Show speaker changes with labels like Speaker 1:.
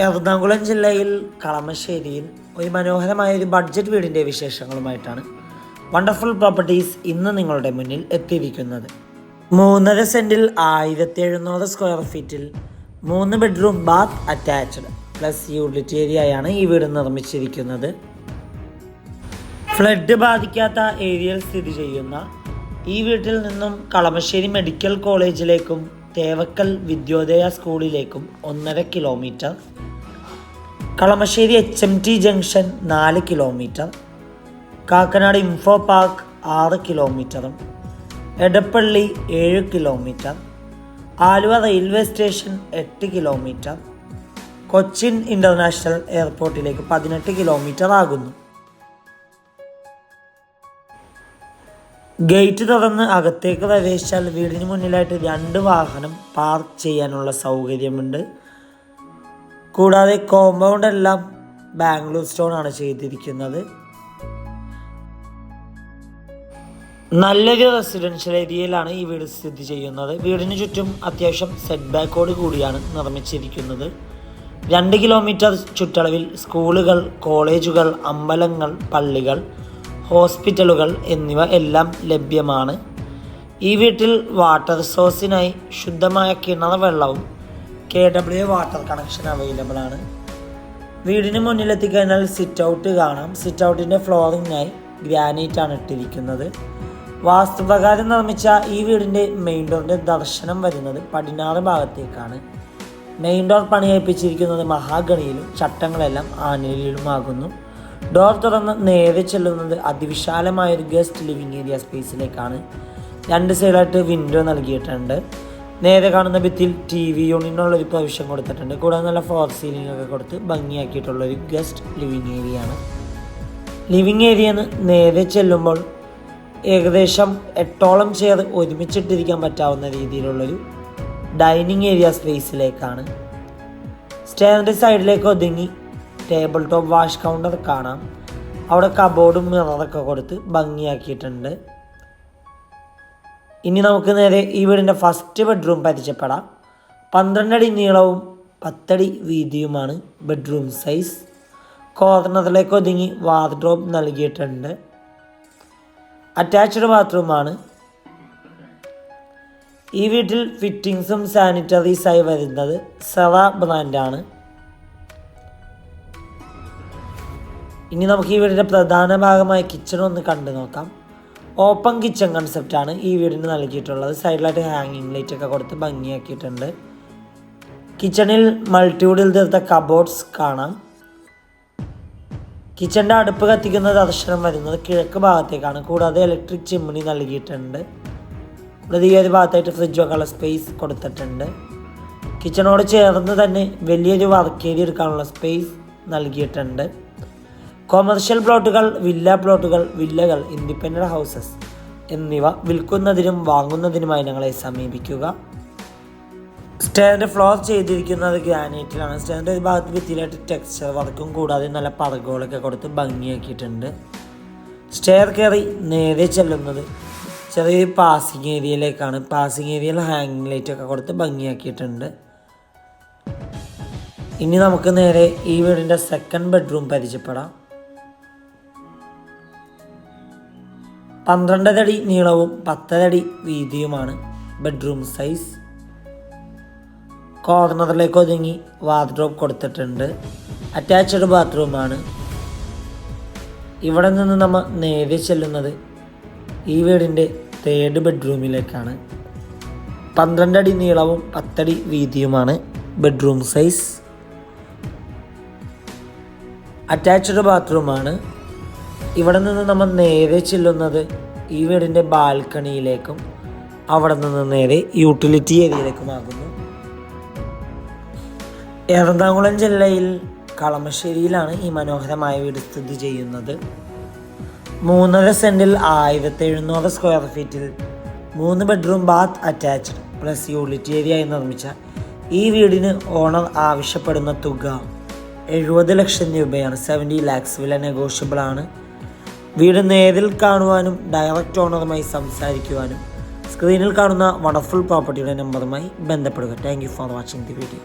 Speaker 1: എറണാകുളം ജില്ലയിൽ കളമശ്ശേരിയിൽ ഒരു മനോഹരമായ ഒരു ബഡ്ജറ്റ് വീടിന്റെ വിശേഷങ്ങളുമായിട്ടാണ് വണ്ടർഫുൾ പ്രോപ്പർട്ടീസ് ഇന്ന് നിങ്ങളുടെ മുന്നിൽ എത്തിയിരിക്കുന്നത്. മൂന്നര സെന്റിൽ ആയിരത്തി എഴുന്നൂറ് സ്ക്വയർ ഫീറ്റിൽ മൂന്ന് bedroom bath attached plus utility ഏരിയയാണ് ഈ വീട് നിർമ്മിച്ചിരിക്കുന്നത്. ഫ്ലഡ് ബാധിക്കാത്ത ഏരിയയിൽ സ്ഥിതി ചെയ്യുന്ന ഈ വീട്ടിൽ നിന്നും കളമശ്ശേരി മെഡിക്കൽ കോളേജിലേക്കും തേവക്കൽ വിദ്യോദയ സ്കൂളിലേക്കും ഒന്നര kilometre. Kalamassery H M T junction നാല് കിലോമീറ്റർ. കാക്കനാട് ഇൻഫോ പാർക്ക് ആറ് കിലോമീറ്ററും. എടപ്പള്ളി ഏഴ് കിലോമീറ്റർ. ആലുവ റെയിൽവേ സ്റ്റേഷൻ എട്ട് കിലോമീറ്റർ. കൊച്ചിൻ ഇന്റർനാഷണൽ എയർപോർട്ടിലേക്ക് പതിനെട്ട് കിലോമീറ്റർ ആകുന്നു. ഗേറ്റ് തുറന്ന് അകത്തേക്ക് പ്രവേശിച്ചാൽ വീടിന് മുന്നിലായിട്ട് രണ്ട് വാഹനം പാർക്ക് ചെയ്യാനുള്ള സൗകര്യമുണ്ട്. കൂടാതെ കോമ്പൗണ്ട് എല്ലാം ബാംഗ്ലൂർ സ്റ്റോൺ ആണ് ചെയ്തിരിക്കുന്നത്. നല്ലൊരു റെസിഡൻഷ്യൽ ഏരിയയിലാണ് ഈ വീട് സ്ഥിതി ചെയ്യുന്നത്. വീടിന് ചുറ്റും അത്യാവശ്യം സെറ്റ് ബാക്കോട് കൂടിയാണ് നിർമ്മിച്ചിരിക്കുന്നത്. രണ്ട് കിലോമീറ്റർ ചുറ്റളവിൽ സ്കൂളുകൾ കോളേജുകൾ അമ്പലങ്ങൾ പള്ളികൾ ഹോസ്പിറ്റലുകൾ എന്നിവ എല്ലാം ലഭ്യമാണ്. ഈ വീട്ടിൽ വാട്ടർ സോഴ്സിനായി ശുദ്ധമായ കിണർ വെള്ളവും K W water connection available ആണ്. വീടിന് മുന്നിലെത്തിക്കഴിഞ്ഞാൽ സിറ്റ് ഔട്ട് കാണാം. സിറ്റ് ഔട്ടിന്റെ ഗ്രാനൈറ്റ് ആണ് ഇട്ടിരിക്കുന്നത്. വാസ്തുപ്രകാരം നിർമ്മിച്ച ഈ വീടിന്റെ മെയിൻ ഡോറിന്റെ ദർശനം വരുന്നത് പടിഞ്ഞാറ് ഭാഗത്തേക്കാണ്. മെയിൻ ഡോർ പണിയേൽപ്പിച്ചിരിക്കുന്നത് മഹാഗണിയിലും ചട്ടങ്ങളെല്ലാം ആനിലുമാകുന്നു ഡോർ തുറന്ന് നേരെ ചെല്ലുന്നത് അതിവിശാലമായ ഒരു ഗസ്റ്റ് ലിവിങ് ഏരിയ സ്പേസിലേക്കാണ്. രണ്ട് സൈഡായിട്ട് വിൻഡോ നൽകിയിട്ടുണ്ട്. നേരെ കാണുന്ന ഭിത്തിയിൽ ടി വി യൂണിനുള്ള ഒരു പ്രൊവിഷൻ കൊടുത്തിട്ടുണ്ട്. കൂടാതെ നല്ല ഫോർ സീലിംഗ് ഒക്കെ കൊടുത്ത് ഭംഗിയാക്കിയിട്ടുള്ള ഒരു ഗസ്റ്റ് ലിവിങ് ഏരിയ ആണ്. ലിവിങ് ഏരിയന്ന് നേരെ ചെല്ലുമ്പോൾ ഏകദേശം എട്ടോളം ചെയർ ഒരുമിച്ചിട്ടിരിക്കാൻ പറ്റാവുന്ന രീതിയിലുള്ളൊരു ഡൈനിങ് ഏരിയ സ്പേസിലേക്കാണ്. സ്റ്റേറിന്റെ സൈഡിലേക്ക് ഒതുങ്ങി ടേബിൾ ടോപ്പ് വാഷ് കൗണ്ടർ കാണാം. അവിടെ കബോർഡും മിററൊക്കെ കൊടുത്ത് ഭംഗിയാക്കിയിട്ടുണ്ട്. ഇനി നമുക്ക് നേരെ ഈ വീടിന്റെ ഫസ്റ്റ് ബെഡ്റൂം പരിചയപ്പെടാം. പന്ത്രണ്ടടി നീളവും പത്തടി വീതിയുമാണ് ബെഡ്റൂം സൈസ് കോർണറിലേക്ക് ഒതുങ്ങി വാർഡ്രോബ് നൽകിയിട്ടുണ്ട്. അറ്റാച്ച്ഡ് ബാത്റൂമാണ് ഈ വീട്ടിൽ ഫിറ്റിങ്സും സാനിറ്ററീസായി വരുന്നത് സെറ ബ്രാൻഡാണ് ഇനി നമുക്ക് ഈ വീടിന്റെ പ്രധാന ഭാഗമായ കിച്ചൺ ഒന്ന് കണ്ടു നോക്കാം. ഓപ്പൺ കിച്ചൺ കൺസെപ്റ്റാണ് ഈ വീടിന് നൽകിയിട്ടുള്ളത്. സൈഡിലായിട്ട് ഹാങ്ങിങ് ലൈറ്റ് ഒക്കെ കൊടുത്ത് ഭംഗിയാക്കിയിട്ടുണ്ട്. കിച്ചണിൽ മൾട്ടിവുഡിൽ തീർത്ത കബോർഡ്സ് കാണാം. കിച്ചണിന്റെ അടുപ്പ് കത്തിക്കുന്ന ദർശനം വരുന്നത് കിഴക്ക് ഭാഗത്തേക്കാണ്. കൂടാതെ ഇലക്ട്രിക് ചിമ്മിണി നൽകിയിട്ടുണ്ട്. കൂടാതെ ഈ ഒരു ഭാഗത്തായിട്ട് ഫ്രിഡ്ജ് വെക്കാനുള്ള സ്പേസ് കൊടുത്തിട്ടുണ്ട്. കിച്ചണോട് ചേർന്ന് തന്നെ വലിയൊരു വർക്ക് ഏരിയ എടുക്കാനുള്ള സ്പേസ് നൽകിയിട്ടുണ്ട്. കൊമേർഷ്യൽ പ്ലോട്ടുകൾ വില്ല പ്ലോട്ടുകൾ വില്ലകൾ ഇൻഡിപെൻഡന്റ് ഹൗസസ് എന്നിവ വിൽക്കുന്നതിനും വാങ്ങുന്നതിനുമായി ഞങ്ങളെ സമീപിക്കുക. സ്റ്റാൻഡ് ഫ്ലോർ ചെയ്തിരിക്കുന്നത് ഗ്രാനൈറ്റിലാണ് സ്റ്റാൻഡ് ഒരു ഭാഗത്ത് ഭിത്തിയിലായിട്ട് ടെക്സ്ചർ വർക്കും കൂടാതെ നല്ല പറകുകളൊക്കെ കൊടുത്ത് ഭംഗിയാക്കിയിട്ടുണ്ട്. സ്റ്റെയർ കയറി നേരെ ചെല്ലുന്നത് ചെറിയൊരു പാസിങ് ഏരിയയിലേക്കാണ് പാസിങ് ഏരിയയിൽ ഹാങ്ങിങ് ലൈറ്റ് ഒക്കെ കൊടുത്ത് ഭംഗിയാക്കിയിട്ടുണ്ട്. ഇനി നമുക്ക് നേരെ ഈ വീടിന്റെ സെക്കൻഡ് ബെഡ്റൂം പരിചയപ്പെടാം. പന്ത്രണ്ടരടി നീളവും പത്തരടി വീതിയുമാണ്. Bedroom size. കോർണറിലേക്ക് ഒതുങ്ങി വാർഡ്രോബ് കൊടുത്തിട്ടുണ്ട്. അറ്റാച്ച്ഡ് ബാത്റൂമാണ്. ഇവിടെ നിന്ന് നമ്മൾ നേരെ ചെല്ലുന്നത് ഈ വീടിന്റെ തേർഡ് ബെഡ്റൂമിലേക്കാണ്. പന്ത്രണ്ടടി നീളവും പത്തടി വീതിയുമാണ് ബെഡ്റൂം സൈസ്. അറ്റാച്ച്ഡ് ബാത്റൂമാണ്. ഇവിടെ നിന്ന് നമ്മൾ നേരെ ചെല്ലുന്നത് ഈ വീടിന്റെ ബാൽക്കണിയിലേക്കും അവിടെ നിന്ന് നേരെ യൂട്ടിലിറ്റി ഏരിയയിലേക്കും ഏരിയയിലേക്കുമാകുന്നു എറണാകുളം ജില്ലയിൽ കളമശ്ശേരിയിലാണ് ഈ മനോഹരമായ വീട് സ്ഥിതി ചെയ്യുന്നത്. മൂന്നര സെന്റിൽ ആയിരത്തി എഴുന്നൂറ് സ്ക്വയർ ഫീറ്റിൽ മൂന്ന് bedroom bath attached plus unit ഏരിയയായി നിർമ്മിച്ച ഈ വീടിന് ഓണർ ആവശ്യപ്പെടുന്ന തുക എഴുപത് ലക്ഷം രൂപയാണ്. സെവന്റി ലാക്സ് വില നെഗോഷ്യബിൾ ആണ് വീട് നേരിൽ കാണുവാനും ഡയറക്റ്റ് ഓണറുമായി സംസാരിക്കുവാനും സ്ക്രീനിൽ കാണുന്ന വണ്ടർഫുൾ പ്രോപ്പർട്ടിയുടെ നമ്പറുമായി ബന്ധപ്പെടുക. Thank for watching the video